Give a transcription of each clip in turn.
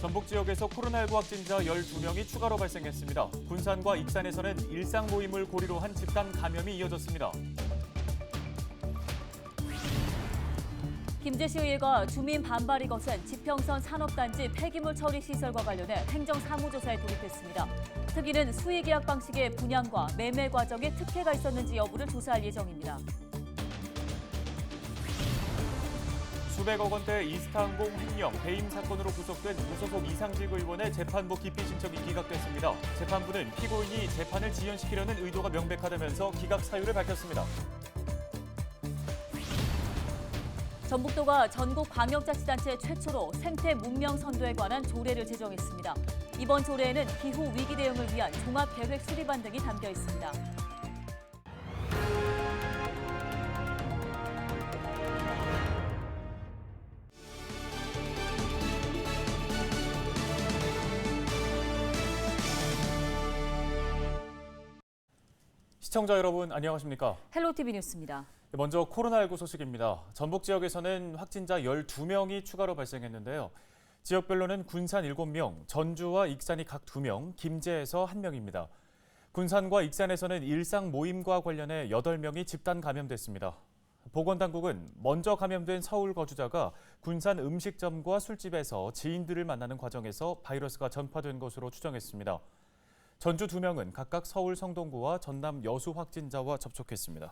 전북 지역에서 코로나19 확진자 12명이 추가로 발생했습니다. 군산과 익산에서는 일상 모임을 고리로 한 집단 감염이 이어졌습니다. 김제시 일과 주민 반발이 거센 지평선 산업단지 폐기물 처리 시설과 관련해 행정 사무조사에 돌입했습니다. 특위는 수의계약 방식의 분양과 매매 과정에 특혜가 있었는지 여부를 조사할 예정입니다. 수백억 원대 이스타항공 횡령 배임 사건으로 구속된 무소속 이상직 의원의 재판부 기피 신청이 기각됐습니다. 재판부는 피고인이 재판을 지연시키려는 의도가 명백하다면서 기각 사유를 밝혔습니다. 전북도가 전국 광역자치단체 최초로 생태 문명 선도에 관한 조례를 제정했습니다. 이번 조례에는 기후 위기 대응을 위한 종합 계획 수립안 등이 담겨 있습니다. 시청자 여러분 안녕하십니까? 헬로티비 뉴스입니다. 먼저 코로나19 소식입니다. 전북 지역에서는 확진자 12명이 추가로 발생했는데요. 지역별로는 군산 7명, 전주와 익산이 각 2명, 김제에서 1명입니다. 군산과 익산에서는 일상 모임과 관련해 8명이 집단 감염됐습니다. 보건당국은 먼저 감염된 서울 거주자가 군산 음식점과 술집에서 지인들을 만나는 과정에서 바이러스가 전파된 것으로 추정했습니다. 전주 2명은 각각 서울 성동구와 전남 여수 확진자와 접촉했습니다.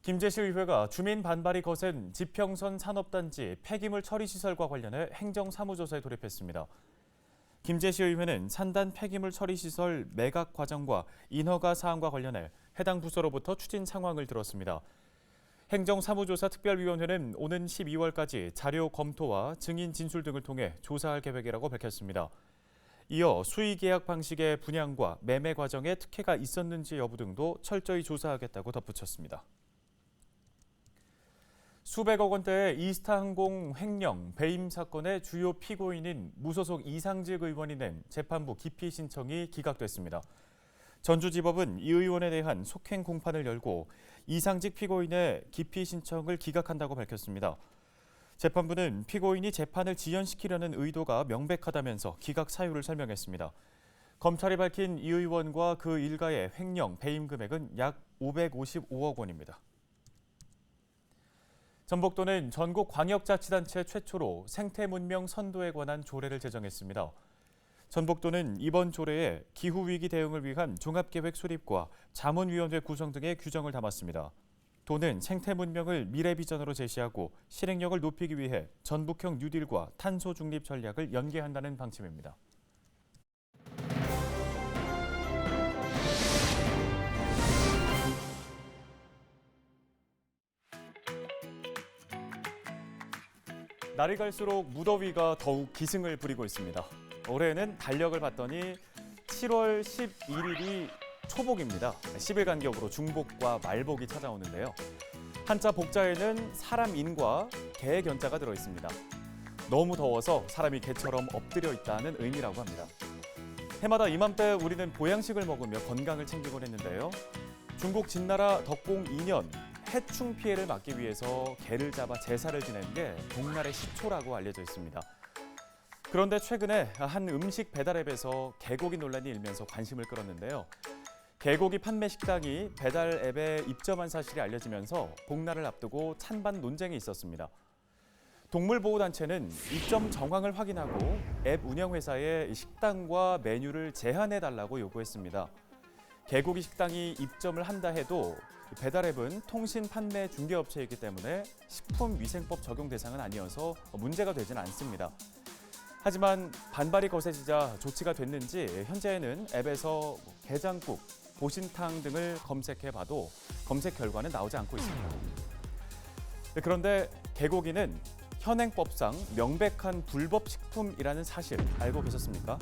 김제시의회가 주민 반발이 거센 지평선 산업단지 폐기물 처리 시설과 관련해 행정사무조사에 돌입했습니다. 김제시의회는 산단 폐기물 처리 시설 매각 과정과 인허가 사항과 관련해 해당 부서로부터 추진 상황을 들었습니다. 행정사무조사 특별위원회는 오는 12월까지 자료 검토와 증인 진술 등을 통해 조사할 계획이라고 밝혔습니다. 이어 수의 계약 방식의 분양과 매매 과정에 특혜가 있었는지 여부 등도 철저히 조사하겠다고 덧붙였습니다. 수백억 원대의 이스타항공 횡령 배임 사건의 주요 피고인인 무소속 이상직 의원이 낸 재판부 기피 신청이 기각됐습니다. 전주지법은 이 의원에 대한 속행 공판을 열고 이상직 피고인의 기피 신청을 기각한다고 밝혔습니다. 재판부는 피고인이 재판을 지연시키려는 의도가 명백하다면서 기각 사유를 설명했습니다. 검찰이 밝힌 이 의원과 그 일가의 횡령 배임 금액은 약 555억 원입니다. 전북도는 전국 광역자치단체 최초로 생태문명 선도에 관한 조례를 제정했습니다. 전북도는 이번 조례에 기후위기 대응을 위한 종합계획 수립과 자문위원회 구성 등의 규정을 담았습니다. 도는 생태 문명을 미래 비전으로 제시하고 실행력을 높이기 위해 전북형 뉴딜과 탄소 중립 전략을 연계한다는 방침입니다. 날이 갈수록 무더위가 더욱 기승을 부리고 있습니다. 올해는 달력을 봤더니 7월 11일이 초복입니다. 10일 간격으로 중복과 말복이 찾아오는데요. 한자 복자에는 사람 인과 개 견자가 들어 있습니다. 너무 더워서 사람이 개처럼 엎드려 있다는 의미라고 합니다. 해마다 이맘때 우리는 보양식을 먹으며 건강을 챙기곤 했는데요. 중국 진나라 덕공 2년 해충 피해를 막기 위해서 개를 잡아 제사를 지낸 게 복날의 시초라고 알려져 있습니다. 그런데 최근에 한 음식 배달 앱에서 개고기 논란이 일면서 관심을 끌었는데요. 개고기 판매 식당이 배달 앱에 입점한 사실이 알려지면서 복날을 앞두고 찬반 논쟁이 있었습니다. 동물보호단체는 입점 정황을 확인하고 앱 운영회사에 식당과 메뉴를 제한해 달라고 요구했습니다. 개고기 식당이 입점을 한다 해도 배달 앱은 통신 판매 중개업체이기 때문에 식품위생법 적용 대상은 아니어서 문제가 되지는 않습니다. 하지만 반발이 거세지자 조치가 됐는지 현재는 앱에서 게장국, 보신탕 등을 검색해봐도 검색 결과는 나오지 않고 있습니다. 네, 그런데 개고기는 현행법상 명백한 불법 식품이라는 사실 알고 계셨습니까?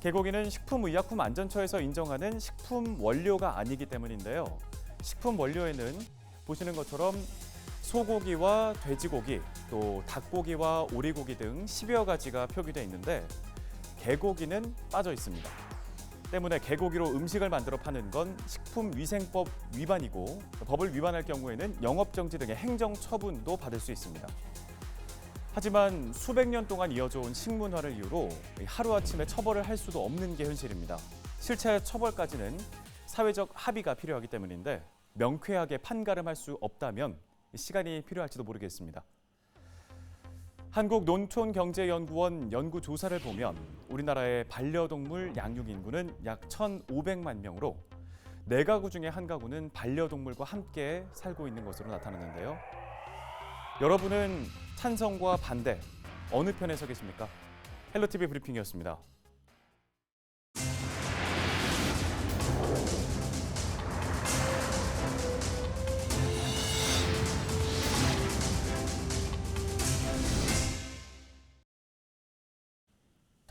개고기는 식품의약품안전처에서 인정하는 식품 원료가 아니기 때문인데요. 식품 원료에는 보시는 것처럼 소고기와 돼지고기, 또 닭고기와 오리고기 등 10여 가지가 표기되어 있는데 개고기는 빠져 있습니다. 때문에 개고기로 음식을 만들어 파는 건 식품위생법 위반이고 법을 위반할 경우에는 영업정지 등의 행정처분도 받을 수 있습니다. 하지만 수백 년 동안 이어져 온 식문화를 이유로 하루아침에 처벌을 할 수도 없는 게 현실입니다. 실체 처벌까지는 사회적 합의가 필요하기 때문인데 명쾌하게 판가름할 수 없다면 시간이 필요할지도 모르겠습니다. 한국농촌경제연구원 연구 조사를 보면 우리나라의 반려동물 양육 인구는 약 1,500만 명으로 네 가구 중에 한 가구는 반려동물과 함께 살고 있는 것으로 나타났는데요. 여러분은 찬성과 반대 어느 편에 서 계십니까? 헬로티비 브리핑이었습니다.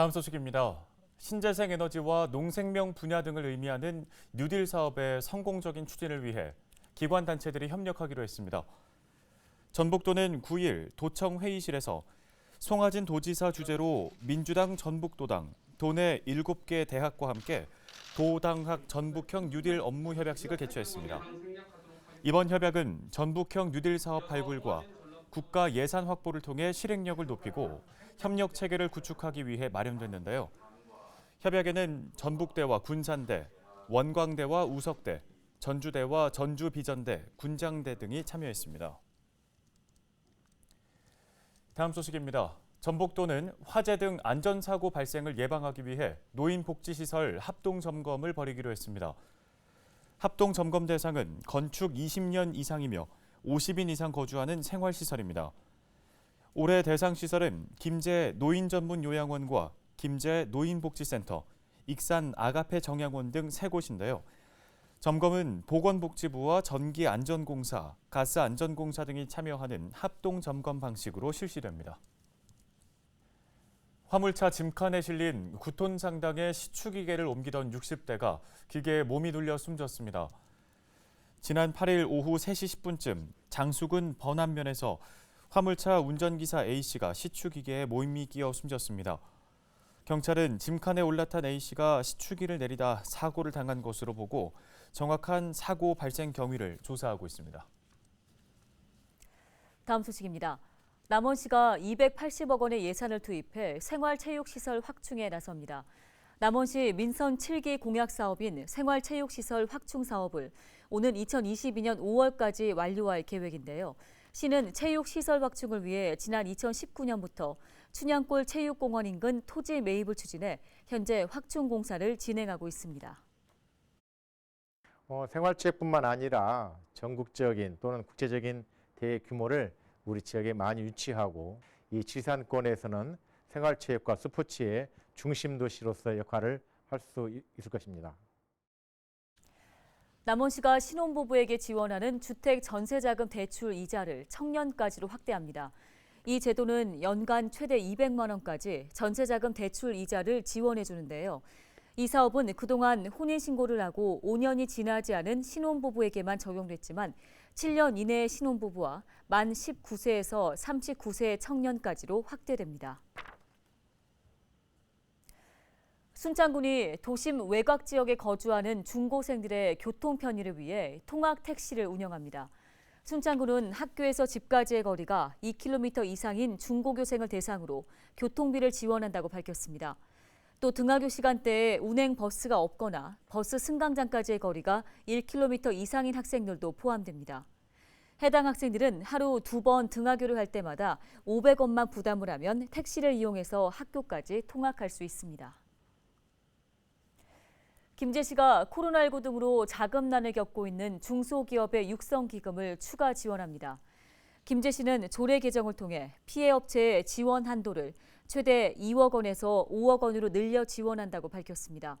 다음 소식입니다. 신재생 에너지와 농생명 분야 등을 의미하는 뉴딜 사업의 성공적인 추진을 위해 기관 단체들이 협력하기로 했습니다. 전북도는 9일 도청 회의실에서 송하진 도지사 주재로 민주당 전북도당, 도내 7개 대학과 함께 도당학 전북형 뉴딜 업무 협약식을 개최했습니다. 이번 협약은 전북형 뉴딜 사업 발굴과 국가 예산 확보를 통해 실행력을 높이고 협력 체계를 구축하기 위해 마련됐는데요. 협약에는 전북대와 군산대, 원광대와 우석대, 전주대와 전주비전대, 군장대 등이 참여했습니다. 다음 소식입니다. 전북도는 화재 등 안전사고 발생을 예방하기 위해 노인복지시설 합동 점검을 벌이기로 했습니다. 합동 점검 대상은 건축 20년 이상이며 50인 이상 거주하는 생활시설입니다. 올해 대상 시설은 김제 노인 전문 요양원과 김제 노인복지센터, 익산 아가페 정양원 등 세 곳인데요. 점검은 보건복지부와 전기안전공사, 가스안전공사 등이 참여하는 합동 점검 방식으로 실시됩니다. 화물차 짐칸에 실린 9톤 상당의 시추기계를 옮기던 60대가 기계에 몸이 눌려 숨졌습니다. 지난 8일 오후 3시 10분쯤 장수군 번안면에서 화물차 운전기사 A씨가 시추기계에 몸이 끼어 숨졌습니다. 경찰은 짐칸에 올라탄 A씨가 시추기를 내리다 사고를 당한 것으로 보고 정확한 사고 발생 경위를 조사하고 있습니다. 다음 소식입니다. 남원시가 280억 원의 예산을 투입해 생활체육시설 확충에 나섭니다. 남원시 민선 7기 공약 사업인 생활체육시설 확충 사업을 오는 2022년 5월까지 완료할 계획인데요. 시는 체육 시설 확충을 위해 지난 2019년부터 춘향골 체육공원 인근 토지 매입을 추진해 현재 확충 공사를 진행하고 있습니다. 어, 생활체육뿐만 아니라 전국적인 또는 국제적인 대규모를 우리 지역에 많이 유치하고 이 지산권에서는 생활체육과 스포츠의 중심 도시로서 역할을 할 수 있을 것입니다. 남원시가 신혼부부에게 지원하는 주택 전세자금 대출 이자를 청년까지로 확대합니다. 이 제도는 연간 최대 200만 원까지 전세자금 대출 이자를 지원해 주는데요. 이 사업은 그동안 혼인신고를 하고 5년이 지나지 않은 신혼부부에게만 적용됐지만 7년 이내의 신혼부부와 만 19세에서 39세의 청년까지로 확대됩니다. 순창군이 도심 외곽 지역에 거주하는 중고생들의 교통 편의를 위해 통학 택시를 운영합니다. 순창군은 학교에서 집까지의 거리가 2km 이상인 중고교생을 대상으로 교통비를 지원한다고 밝혔습니다. 또 등하교 시간대에 운행 버스가 없거나 버스 승강장까지의 거리가 1km 이상인 학생들도 포함됩니다. 해당 학생들은 하루 두 번 등하교를 할 때마다 500원만 부담을 하면 택시를 이용해서 학교까지 통학할 수 있습니다. 김제시가 코로나19 등으로 자금난을 겪고 있는 중소기업의 육성기금을 추가 지원합니다. 김제시는 조례 개정을 통해 피해 업체의 지원 한도를 최대 2억 원에서 5억 원으로 늘려 지원한다고 밝혔습니다.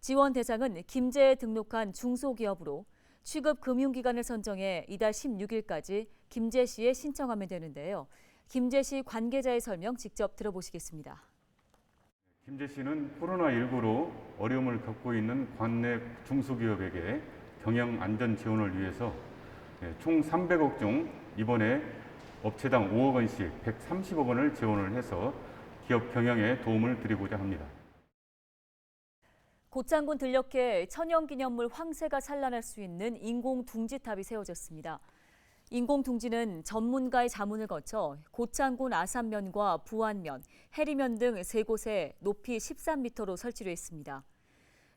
지원 대상은 김제에 등록한 중소기업으로 취급 금융기관을 선정해 이달 16일까지 김제시에 신청하면 되는데요. 김제시 관계자의 설명 직접 들어보시겠습니다. 김제시는 코로나19로 어려움을 겪고 있는 관내 중소기업에게 경영 안전 지원을 위해서 예, 총 300억 중 이번에 업체당 5억 원씩 130억 원을 지원을 해서 기업 경영에 도움을 드리고자 합니다. 곧장군 들녘에 천연기념물 황새가 산란할 수 있는 인공 둥지탑이 세워졌습니다. 인공둥지는 전문가의 자문을 거쳐 고창군 아산면과 부안면, 해리면 등 세 곳에 높이 13m로 설치돼 있습니다.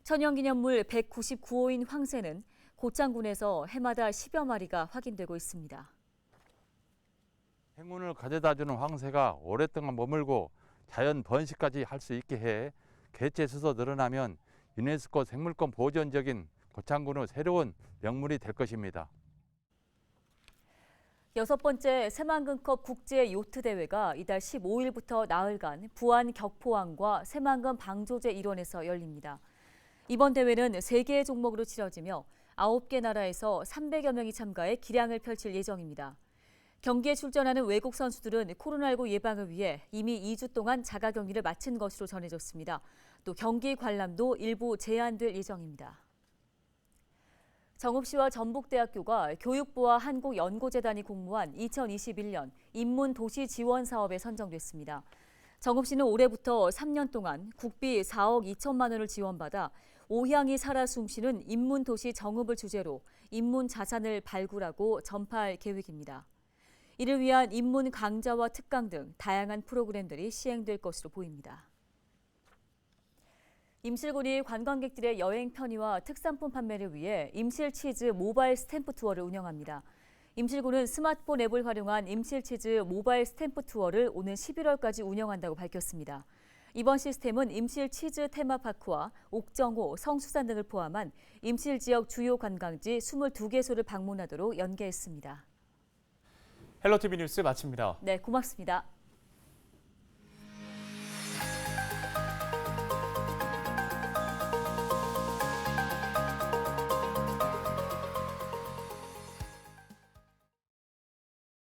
천연기념물 199호인 황새는 고창군에서 해마다 10여 마리가 확인되고 있습니다. 행운을 가져다주는 황새가 오랫동안 머물고 자연 번식까지 할 수 있게 해 개체 수도 늘어나면 유네스코 생물권 보존적인 고창군의 새로운 명물이 될 것입니다. 여섯 번째 새만금컵 국제 요트 대회가 이달 15일부터 나흘간 부안 격포항과 새만금 방조제 일원에서 열립니다. 이번 대회는 세개의 종목으로 치러지며 9개 나라에서 300여 명이 참가해 기량을 펼칠 예정입니다. 경기에 출전하는 외국 선수들은 코로나19 예방을 위해 이미 2주 동안 자가 격리를 마친 것으로 전해졌습니다. 또 경기 관람도 일부 제한될 예정입니다. 정읍시와 전북대학교가 교육부와 한국연고재단이 공모한 2021년 인문 도시 지원 사업에 선정됐습니다. 정읍시는 올해부터 3년 동안 국비 4억 2천만 원을 지원받아 오향이 살아 숨쉬는 인문 도시 정읍을 주제로 인문 자산을 발굴하고 전파할 계획입니다. 이를 위한 인문 강좌와 특강 등 다양한 프로그램들이 시행될 것으로 보입니다. 임실군이 관광객들의 여행 편의와 특산품 판매를 위해 임실치즈 모바일 스탬프 투어를 운영합니다. 임실군은 스마트폰 앱을 활용한 임실치즈 모바일 스탬프 투어를 오는 11월까지 운영한다고 밝혔습니다. 이번 시스템은 임실치즈 테마파크와 옥정호, 성수산 등을 포함한 임실 지역 주요 관광지 22개소를 방문하도록 연계했습니다. 헬로티비 뉴스 마칩니다. 네, 고맙습니다.